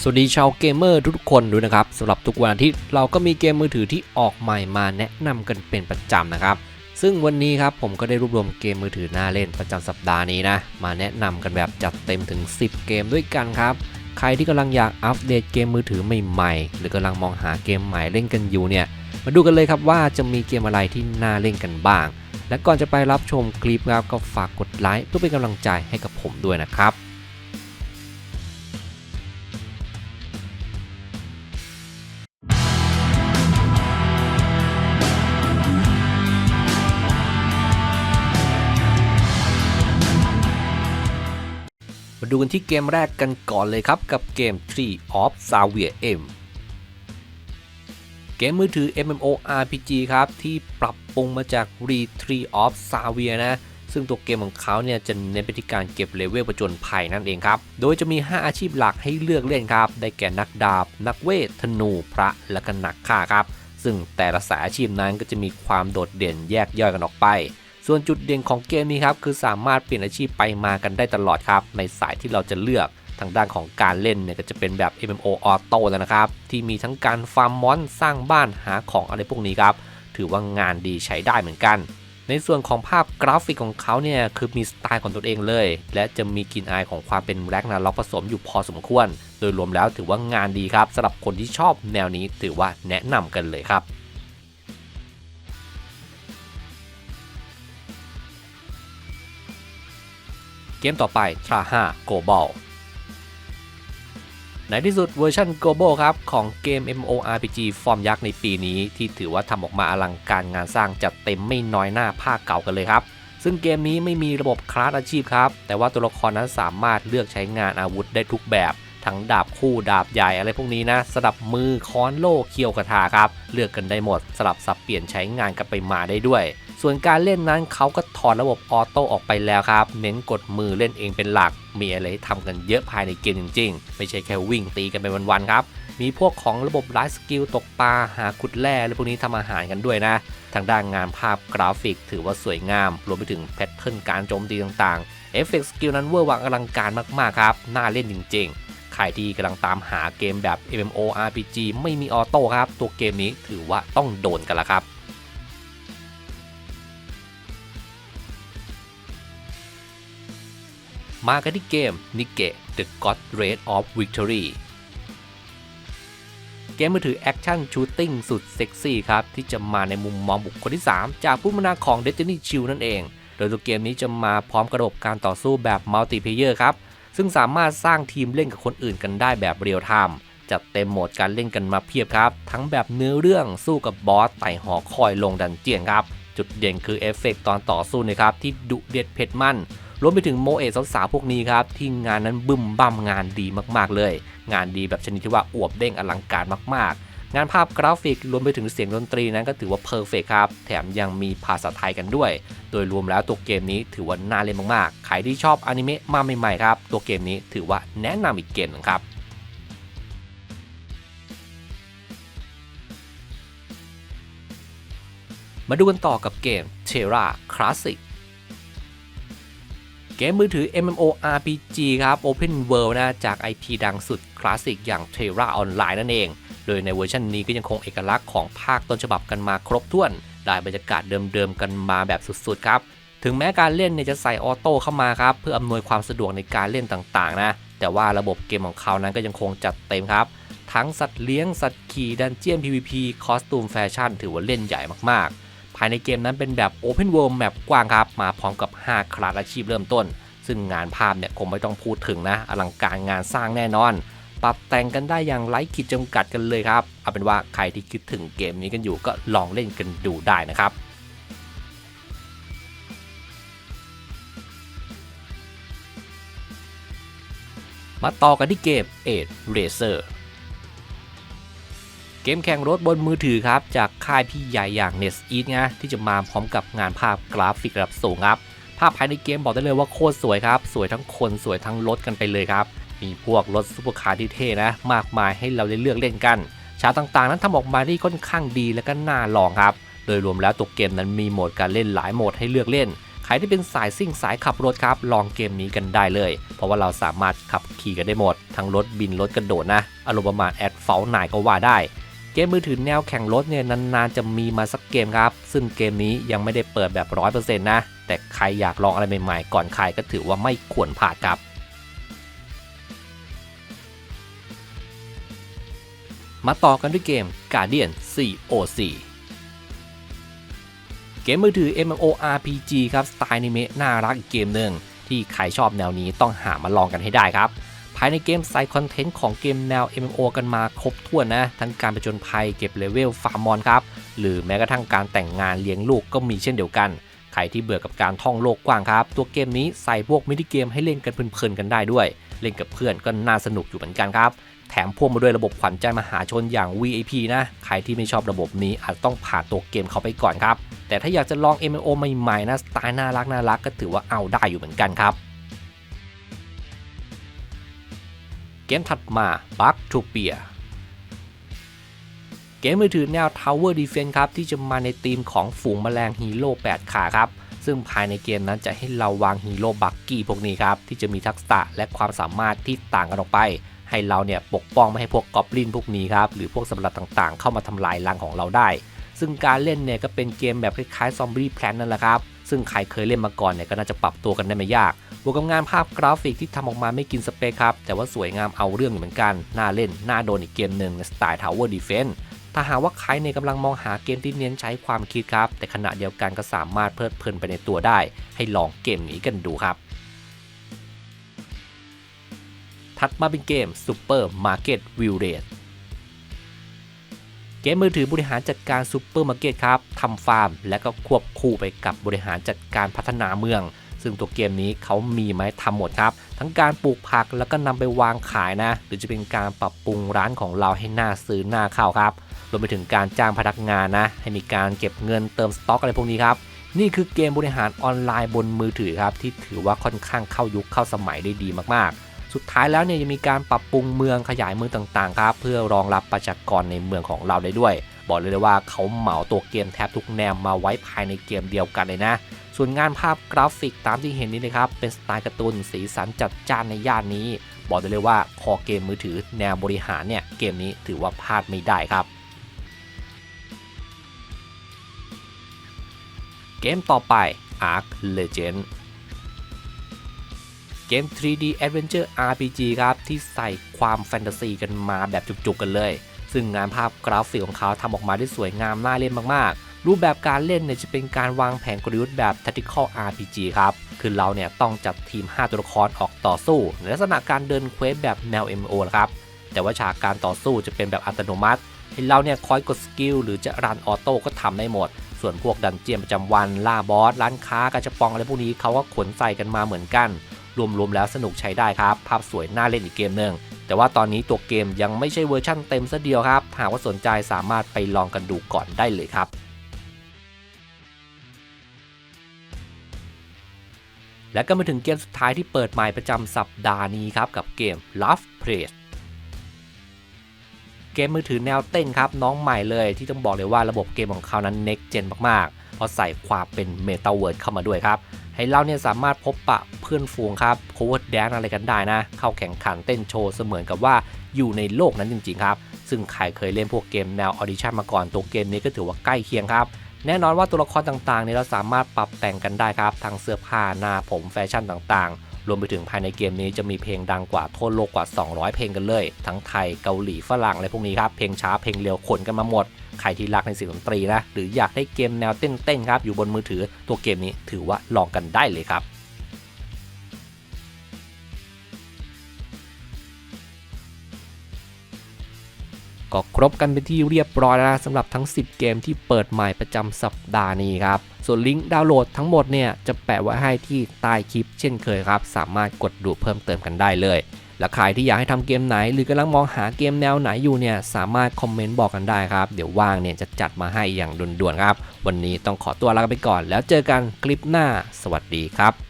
สวัสดีชาวเกมเมอร์ทุกๆคนด้วยนะครับสำหรับทุกวันอาทิตย์เราก็มีเกมมือถือที่ออกใหม่มาแนะนำกันเป็นประจำนะครับ ซึ่งวันนี้ครับผมก็ได้รวบรวมเกมมือถือน่าเล่นประจำสัปดาห์นี้นะมาแนะนำกันแบบจัดเต็มถึง 10 เกมด้วยกันครับ ใครที่กำลังอยากอัปเดตเกมมือถือใหม่ๆ หรือกำลังมองหาเกมใหม่เล่นกันอยู่เนี่ยมาดูกันเลยครับว่าจะมีเกมอะไรที่น่าเล่นกันบ้าง และก่อนจะไปรับชมคลิปครับก็ฝากกดไลค์เพื่อเป็นกำลังใจให้กับผมด้วยนะครับ ดูกันที่เกมแรกกันก่อนเลยครับ กับเกม Tree of Savia M เกมมือถือ MMORPG ครับ ที่ปรับปรุงมาจาก Re Tree of Savia นะ ซึ่งตัวเกมของเขาเนี่ยจะเน้นไปที่การเก็บเลเวลประจนภัยนั่นเองครับ โดยจะมี 5 อาชีพหลักให้เลือกเล่นครับ ได้แก่นักดาบ นักเวท ธนู พระ และก็นักฆ่าครับ ซึ่งแต่ละสายอาชีพนั้นก็จะมีความโดดเด่นแยกย่อยกันออกไป ส่วนจุดเด่นของเกมนี้ครับคือสามารถเปลี่ยนอาชีพไปมากันได้ตลอดครับ ในสายที่เราจะเลือกทางด้านของการเล่นเนี่ยก็จะเป็นแบบ MMO Auto แล้วนะครับ ที่มีทั้งการฟาร์มมอนสร้างบ้านหาของอะไรพวกนี้ครับ ถือว่างานดีใช้ได้เหมือนกัน ในส่วนของภาพกราฟิกของเขาเนี่ยคือมีสไตล์ของตัวเองเลย และจะมีกลิ่นอายของความเป็นแร็กนาล็อกผสมอยู่พอสมควร โดยรวมแล้วถือว่างานดีครับสำหรับคนที่ชอบแนวนี้ถือว่าแนะนำกันเลยครับ มต่อไป t r a 5 Global ในที่สุดเวอร์ชัน Global ครับ ของเกม MMORPG ฟอร์มยักษ์ในปีนี้ ที่ถือว่าทำออกมาอลังการงานสร้างจัดเต็มไม่น้อยหน้าภาคเก่ากันเลยครับ ซึ่งเกมนี้ไม่มีระบบคลาสอาชีพครับ แต่ว่าตัวละครนั้นสามารถเลือกใช้งานอาวุธได้ทุกแบบ ทั้งดาบคู่ดาบใหญ่อะไรพวกนี้นะสลับมือค้อนโล่เคียวกระทาครับ เลือกกันได้หมดสลับสับเปลี่ยนใช้งานกันไปมาได้ด้วย ส่วนการเล่นนั้นเขาก็ถอดระบบออโต้ออกไปแล้วครับ เน้นกดมือเล่นเองเป็นหลัก มีอะไรทำกันเยอะภายในเกมจริง ๆ ไม่ใช่แค่วิ่งตีกันไปวันๆครับมีพวกของระบบไลฟ์สกิลตกปลาหาขุดแร่อะไรพวกนี้ทำอาหารกันด้วยนะ ทางด้านงานภาพกราฟิกถือว่าสวยงาม รวมไปถึงแพทเทิร์นการโจมตีต่างๆเอฟเฟกต์สกิลนั้นเวอร์วังอลังการมากๆครับ น่าเล่นจริงๆ ใครที่กำลังตามหาเกมแบบ MMORPG ไม่มีออโต้ครับ ตัวเกมนี้ถือว่าต้องโดนกันละครับมากันที่เกม n i k e The God Rate of Victory เกมมือถือแอคชั่นชูตติ้งสุดเซ็กซี่ครับ ที่จะมาในมุมมองบุคคลที่ 3 จากผู้พัฒนาของ Destiny Chill นั่นเอง โดยตัวเกมนี้จะมาพร้อมกระบบการต่อสู้แบบมัลติเพเยอร์ครับ ซึ่งสามารถสร้างทีมเล่นกับคนอื่นกันได้แบบเรียลไทม์จัดเต็มโหมดการเล่นกันมาเพียบครับ ทั้งแบบเนื้อเรื่องสู้กับบอสไต่หอคอยลงดันเจียนครับ จุดเด่นคือเอฟเฟกต์ตอนต่อสู้นะครับ ที่ดุเด็ดเผ็ดมันรวมไปถึงโมเอะสาวๆพวกนี้ครับ ที่งานนั้นบึ้มบั้มงานดีมากๆเลย งานดีแบบชนิดที่ว่าอวบเด้งอลังการมากๆ งานภาพกราฟิกรวมไปถึงเสียงดนตรีนั้นก็ถือว่าเพอร์เฟกครับ แถมยังมีภาษาไทยกันด้วย โดยรวมแล้วตัวเกมนี้ถือว่าน่าเล่นมากๆ ใครที่ชอบอนิเมะมาใหม่ๆครับ ตัวเกมนี้ถือว่าแนะนำอีกเกมหนึงครับมาดูกันต่อกับเกม Terra Classic เกมมือถือ MMORPG ครับ Open World นะ จาก IP ดังสุดคลาสสิกอย่าง Terra Online นั่นเอง โดยในเวอร์ชันนี้ก็ยังคงเอกลักษณ์ของภาคต้นฉบับกันมาครบถ้วน ได้บรรยากาศเดิมๆกันมาแบบสุดๆครับ ถึงแม้การเล่นเนี่ยจะใส่ออโต้เข้ามาครับ เพื่ออำนวยความสะดวกในการเล่นต่างๆ นะ แต่ว่าระบบเกมของเขานั้นก็ยังคงจัดเต็มครับ ทั้งสัตว์เลี้ยง สัตว์ขี่ ดันเจียน PVP คอสตูมแฟชั่น ถือว่าเล่นใหญ่มากๆ ภายในเกมนั้นเป็นแบบ Open World แมปกว้างครับ มาพร้อมกับ 5 คลาสอาชีพเริ่มต้น ซึ่งงานภาพเนี่ยคงไม่ต้องพูดถึงนะ อลังการงานสร้างแน่นอน ปรับแต่งกันได้อย่างไร้ขีดจำกัดกันเลยครับ เอาเป็นว่าใครที่คิดถึงเกมนี้กันอยู่ก็ลองเล่นกันดูได้นะครับมาต่อกันที่เกม Age Racer เกมแข่งรถบนมือถือครับ จากค่ายพี่ใหญ่อย่าง n e s e a t นะที่จะมาพร้อมกับงานภาพกราฟิกระดับสูงครับ ภาพภายในเกมบอกได้เลยว่าโคตรสวยครับ สวยทั้งคนสวยทั้งรถกันไปเลยครับ มีพวกรถซุปเปอร์คาร์ที่เท่นะ มากมายให้เราได้เลือกเล่นกันฉากต่างๆ นั้นทำออกมาได้ค่อนข้างดีและก็น่าลองครับ โดยรวมแล้วตัวเกมนั้นมีโหมดการเล่นหลายโหมดให้เลือกเล่นใใครที่เป็นสายซิ่งสายขับรถครับ ลองเกมนี้กันได้เลย เพราะว่าเราสามารถขับขี่กันได้หมด ทั้งรถบินรถกระโดดนะ อารมณ์ประมาณแอดเฟลนายก็ว่าได้ เกมมือถือแนวแข่งรถเนี่ยนานๆจะมีมาสักเกมครับ ซึ่งเกมนี้ยังไม่ได้เปิดแบบ 100%นะ แต่ใครอยากลองอะไรใหม่ๆ ก่อนใครก็ถือว่าไม่ควรพลาดครับ มาต่อกันด้วยเกม Guardian COC เกมมือถือ MMORPG ครับสไตล์นิเมะน่ารักอีกเกมหนึ่งที่ใครชอบแนวนี้ต้องหามาลองกันให้ได้ครับ ภายในเกมใส่คอนเทนต์ของเกมแนว MMO กันมาครบถ้วนนะ ทั้งการไปจนภัยเก็บเลเวลฟาร์มมอนครับ หรือแม้กระทั่งการแต่งงานเลี้ยงลูกก็มีเช่นเดียวกัน ใครที่เบื่อกับการท่องโลกกว้างครับ ตัวเกมนี้ใส่พวกมินิเกมให้เล่นกันเพลินๆกันได้ด้วย เล่นกับเพื่อนก็น่าสนุกอยู่เหมือนกันครับ แถมพ่วงมาด้วยระบบขวัญใจมหาชนอย่าง VIP นะ ใครที่ไม่ชอบระบบนี้อาจต้องผ่านตัวเกมเขาไปก่อนครับ แต่ถ้าอยากจะลอง MMO ใหม่ๆนะสไตล์น่ารักน่ารักก็ถือว่าเอาได้อยู่เหมือนกันครับ เกมถัดมา Bug to p e a เกมมือถือแนว Tower Defense ครับ ที่จะมาในธีมของฝูงแมลงฮีโร่8ขาครับซึ่งภายในเกมนั้นจะให้เราวางฮีโร่บักกี้พวกนี้ครับ ที่จะมีทักษะและความสามารถที่ต่างกันออกไป ให้เราเนี่ยปกป้องไม่ให้พวกกอบลินพวกนี้ครับหรือพวกสัตว์ประหลาดต่างๆ เข้ามาทำลายรังของเราได้ ซึ่งการเล่นเนี่ยก็เป็นเกมแบบคล้ายๆซอมบี้แพลนนั่นแหละครับซึ่งใครเคยเล่นมาก่อนเนี่ยก็น่าจะปรับตัวกันได้ไม่ยากบวกกับงานภาพกราฟิกที่ทำออกมาไม่กินสเปคครับ แต่ว่าสวยงามเอาเรื่องอยู่เหมือนกัน น่าเล่น น่าโดนอีกเกมหนึ่งในสไตล์ Tower Defense ถ้าหากว่าใครในกำลังมองหาเกมที่เน้นใช้ความคิดครับ แต่ขณะเดียวกันก็สามารถเพลิดเพลินไปในตัวได้ ให้ลองเกมนี้กันดูครับ ถัดมาเป็นเกม Super Market View Rate เกมมือถือบริหารจัดการซูเปอร์มาร์เก็ตครับทำฟาร์ม และก็ควบคู่ไปกับบริหารจัดการพัฒนาเมือง ซึ่งตัวเกมนี้เขามีไหมทำหมดครับ ทั้งการปลูกผักแล้วก็นำไปวางขายนะ หรือจะเป็นการปรับปรุงร้านของเราให้น่าซื้อน่าเข้าครับ รวมไปถึงการจ้างพนักงานนะ ให้มีการเก็บเงินเติมสต็อกอะไรพวกนี้ครับนี่คือเกมบริหารออนไลน์บนมือถือครับที่ถือว่าค่อนข้างเข้ายุคเข้าสมัยได้ดีมากๆ สุดท้ายแล้วเนี่ยยังมีการปรับปรุงเมืองขยายเมืองต่างๆครับเพื่อรองรับประชากรในเมืองของเราได้ด้วย บอกเลยว่าเขาเหมาตัวเกมแทบทุกแนวมาไว้ภายในเกมเดียวกันเลยนะ ส่วนงานภาพกราฟิกตามที่เห็นนี้นะครับเป็นสไตล์การ์ตูนสีสันจัดจ้านในย่านนี้ บอกได้เลยว่าคอเกมมือถือแนวบริหารเนี่ยเกมนี้ถือว่าพลาดไม่ได้ครับเกมต่อไป Ark Legend เกม 3D Adventure RPG ครับ ที่ใส่ความแฟนตาซีกันมาแบบจุกๆกันเลย ซึ่งงานภาพกราฟิกของเขาทำออกมาได้สวยงามน่าเล่นมากๆ รูปแบบการเล่นเนี่ยจะเป็นการวางแผนกลยุทธ์แบบ Tactical RPG ครับ คือเราเนี่ยต้องจัดทีม 5 ตัวละครออกต่อสู้ในลักษณะการเดินเควสแบบแนว MO นะครับ แต่ว่าฉากการต่อสู้จะเป็นแบบอัตโนมัติให้เราเนี่ยคอยกดสกิลหรือจะรันออโต้ก็ทำได้หมด ส่วนพวกดันเจียนประจำวันล่าบอสร้านค้ากระจะปองอะไรพวกนี้เขาก็ขนใส่กันมาเหมือนกัน รวมๆแล้วสนุกใช้ได้ครับ ภาพสวยน่าเล่นอีกเกมหนึ่งแต่ว่าตอนนี้ตัวเกมยังไม่ใช่เวอร์ชั่นเต็มซะเดียวครับ หากว่าสนใจสามารถไปลองกันดูก่อนได้เลยครับและก็มาถึงเกมสุดท้ายที่เปิดใหม่ประจำสัปดาห์นี้ครับกับเกม Love Place เกมมือถือแนวเต้นครับ น้องใหม่เลยที่ต้องบอกเลยว่าระบบเกมของเขานั้น next gen มากๆ เพราะใส่ความเป็น Meta World เข้ามาด้วยครับ ให้เราเนี่ยสามารถพบปะเพื่อนฝูงครับโคเวอร์แดนอะไรกันได้นะ เข้าแข่งขันเต้นโชว์เสมือนกับว่าอยู่ในโลกนั้นจริงๆครับซึ่งใครเคยเล่นพวกเกมแนวออดิชั่นมาก่อนตัวเกมนี้ก็ถือว่าใกล้เคียงครับแน่นอนว่าตัวละครต่างๆเนี่ยเราสามารถปรับแต่งกันได้ครับทั้งเสื้อผ้าหน้าผมแฟชั่นต่างๆ รวมไปถึงภายในเกมนี้จะมีเพลงดังกว่าทั่วโลกกว่า 200 เพลงกันเลย ทั้งไทยเกาหลีฝรั่งอะไรพวกนี้ครับ เพลงช้าเพลงเร็วขนกันมาหมด ใครที่รักในเสียงดนตรีนะ หรืออยากได้เกมแนวเต้นๆครับ อยู่บนมือถือ ตัวเกมนี้ถือว่าลองกันได้เลยครับก็ครบกันเป็นที่เรียบร้อยแล้วสำหรับทั้ง 10 เกมที่เปิดใหม่ประจำสัปดาห์นี้ครับ ส่วนลิงก์ดาวน์โหลดทั้งหมดเนี่ยจะแปะไว้ให้ที่ใต้คลิปเช่นเคยครับ สามารถกดดูเพิ่มเติมกันได้เลย และใครที่อยากให้ทำเกมไหน หรือกำลังมองหาเกมแนวไหนอยู่เนี่ยสามารถคอมเมนต์บอกกันได้ครับ เดี๋ยวว่างเนี่ยจะจัดมาให้อย่างด่วนๆครับ วันนี้ต้องขอตัวลาไปก่อน แล้วเจอกันคลิปหน้า สวัสดีครับ